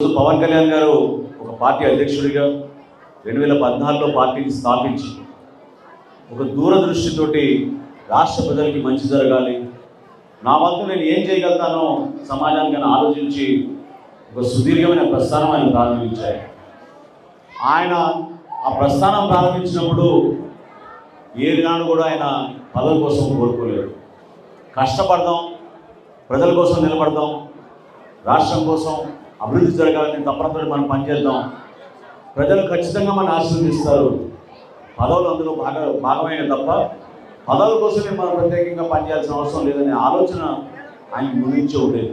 పవన్ కళ్యాణ్ గారు ఒక పార్టీ అధ్యక్షుడిగా రెండు వేల పద్నాలుగులో పార్టీని స్థాపించి ఒక దూరదృష్టితోటి రాష్ట్ర ప్రజలకి మంచి జరగాలి. నా వంతు నేను ఏం చేయగలుగుతానో సమాజానికి ఆలోచించి ఒక సుదీర్ఘమైన ప్రస్థానం ఆయన ప్రారంభించారు. ఆయన ఆ ప్రస్థానం ప్రారంభించినప్పుడు ఏనాడు కూడా ఆయన పదవి కోసం కోరుకోలేదు కష్టపడదాం ప్రజల కోసం నిలబడదాం రాష్ట్రం కోసం అభివృద్ధి జరగాలని తప్పనిసరి మనం పనిచేద్దాం ప్రజలు ఖచ్చితంగా మనం ఆశీర్వదిస్తారు. పదవులు అందులో భాగ భాగమైన తప్ప పదవుల కోసమే మనం ప్రత్యేకంగా పనిచేయాల్సిన అవసరం లేదనే ఆలోచన ఆయన గురించి ఉండేది.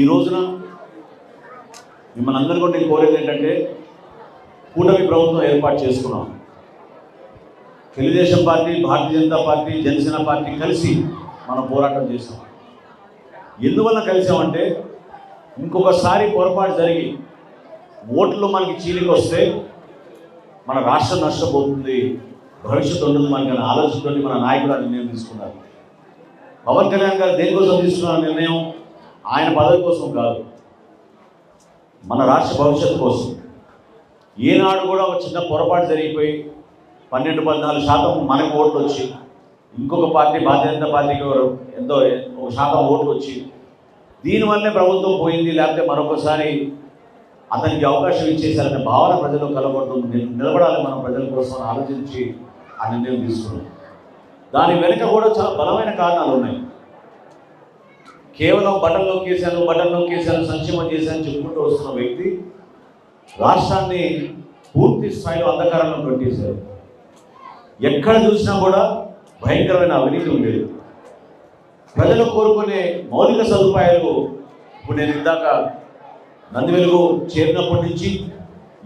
ఈ రోజున మిమ్మల్ని అందరూ కూడా నేను కోరేది ఏంటంటే కూటమి ప్రభుత్వం ఏర్పాటు చేసుకున్నాం. Telugu Desam party Bharatiya Janata party Janasena party కలిసి మనం పోరాటం చేసాం ఎందువల్ల కలిసామంటే ఇంకొకసారి పొరపాటు జరిగి ఓట్లు మనకి చీలికొస్తే మన రాష్ట్రం నష్టపోతుంది భవిష్యత్తు ఉండదు మనకి అనే మన నాయకుడు నిర్ణయం తీసుకున్నారు. పవన్ కళ్యాణ్ గారు దేనికోసం తీసుకున్న నిర్ణయం? ఆయన పదవి కోసం కాదు. మన రాష్ట్ర భవిష్యత్తు కోసం. ఏనాడు కూడా ఒక చిన్న పొరపాటు జరిగిపోయి పన్నెండు పద్నాలుగు శాతం మనకు ఓట్లు వచ్చి ఇంకొక పార్టీ భారతీయ జనతా పార్టీకి ఎంతో ఒక శాతం ఓట్లు వచ్చి దీనివల్లే ప్రభుత్వం పోయింది లేకపోతే మరొకసారి అతనికి అవకాశం ఇచ్చేసారనే భావన ప్రజలు కలగొడుతుంది. నిలబడాలి మనం ప్రజల కోసం ఆలోచించి ఆ నిర్ణయం తీసుకున్నాం. దాని వెనుక కూడా చాలా బలమైన కారణాలు ఉన్నాయి. కేవలం బటన్ నొక్కేశాను బటన్ నొక్కేశాను సంక్షేమం చేశాను చెప్పుకుంటూ వస్తున్న వ్యక్తి రాష్ట్రాన్ని పూర్తి స్థాయిలో అంధకారంలో పెట్టేశారు. ఎక్కడ చూసినా కూడా భయంకరమైన అవినీతి ఉండేది. ప్రజలు కోరుకునే మౌలిక సదుపాయాలు ఇప్పుడు నేను ఇందాక నంది వెలుగు చేరినప్పటి నుంచి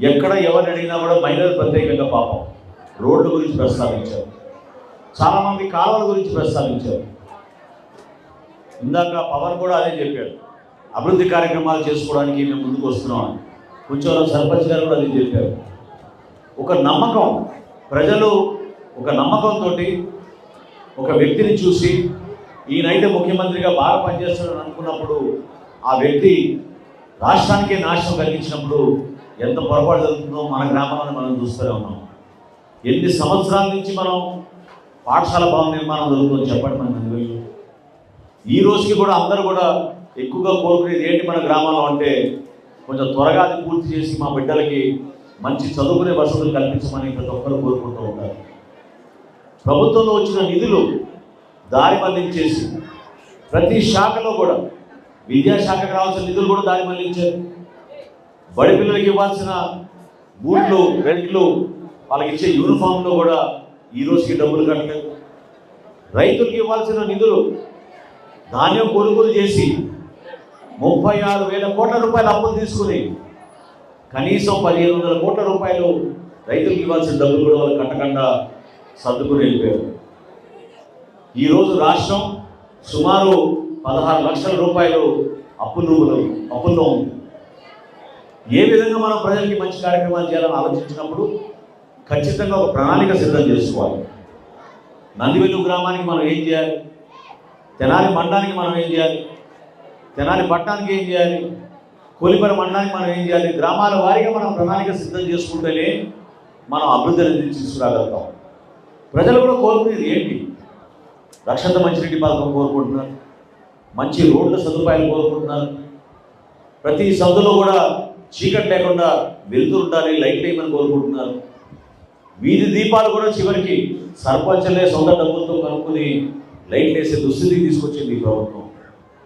ఎక్కడ ఎవరిని అడిగినా కూడా మహిళలు ప్రత్యేకంగా పాపం. రోడ్ల గురించి ప్రస్తావించారు. చాలామంది కాలువల గురించి ప్రస్తావించారు. ఇందాక పవన్ కూడా అదే చెప్పాడు అభివృద్ధి కార్యక్రమాలు చేసుకోవడానికి మేము ముందుకు వస్తున్నాం. అని కొంచెం సర్పంచ్ గారు కూడా అదే చెప్పారు. ఒక నమ్మకం. ప్రజలు ఒక నమ్మకంతో ఒక వ్యక్తిని చూసి ఈయనైతే ముఖ్యమంత్రిగా బాగా పనిచేస్తాడని అనుకున్నప్పుడు ఆ వ్యక్తి రాష్ట్రానికే నాశనం కలిగించినప్పుడు ఎంత పొరపాటు జరుగుతుందో మన గ్రామంలో మనం చూస్తూనే ఉన్నాం. ఎన్ని సంవత్సరాల నుంచి మనం పాఠశాల భవన నిర్మాణం జరుగుతుందో చెప్పండి మన నందివెల్లి ఈ రోజుకి కూడా అందరూ కూడా ఎక్కువగా కోరుకునేది ఏంటి మన గ్రామంలో అంటే కొంచెం త్వరగా అది పూర్తి చేసి మా బిడ్డలకి మంచి చదువుకునే వసతులు కల్పించమని ప్రతి ఒక్కరు కోరుకుంటూ ఉంటారు. ప్రభుత్వంలో వచ్చిన నిధులు దారి మళ్ళించేసి ప్రతి శాఖలో కూడా విద్యాశాఖకు రావాల్సిన నిధులు కూడా దారి మళ్ళించారు. బడి పిల్లలకి ఇవ్వాల్సిన బూట్లు బెల్ట్లు వాళ్ళకి ఇచ్చే యూనిఫామ్లో కూడా ఈ రోజుకి డబ్బులు కట్టలేదు. రైతులకి ఇవ్వాల్సిన నిధులు ధాన్యం కొనుగోలు చేసి ముప్పై ఆరు వేల కోట్ల రూపాయల అప్పులు తీసుకుని కనీసం పదిహేను వందల కోట్ల రూపాయలు రైతులకు ఇవ్వాల్సిన డబ్బులు కూడా వాళ్ళు కట్టకుండా సర్దుకుని వెళ్ళిపోయారు. ఈరోజు రాష్ట్రం సుమారు పదహారు లక్షల రూపాయలు అప్పులు అప్పుల్లో ఉంది ఏ విధంగా మనం ప్రజలకి మంచి కార్యక్రమాలు చేయాలని ఆలోచించినప్పుడు ఖచ్చితంగా ఒక ప్రణాళిక సిద్ధం చేసుకోవాలి. నందివెల్లు గ్రామానికి మనం ఏం చేయాలి? తెనాలి మండలానికి మనం ఏం చేయాలి? తెనాలి పట్టణానికి ఏం చేయాలి? కోలిపర మండలానికి మనం ఏం చేయాలి? గ్రామాల వారీగా మనం ప్రణాళిక సిద్ధం చేసుకుంటేనే మనం అభివృద్ధి అనేది తీసుకురాగలుగుతాం. ప్రజలు కూడా కోరుకునేది ఏంటి? రక్షణ మంచినీటి పథకం కోరుకుంటున్నారు. మంచి రోడ్ల సదుపాయాలు కోరుకుంటున్నారు. ప్రతి సందులో కూడా చీకటి లేకుండా వెలుతురు ఉండాలి లైట్ వేయమని కోరుకుంటున్నారు. వీధి దీపాలు కూడా చివరికి సర్పంచులే సొంత డబ్బులతో కనుక్కుని లైట్ వేసే దుస్థితికి తీసుకొచ్చింది ఈ ప్రభుత్వం.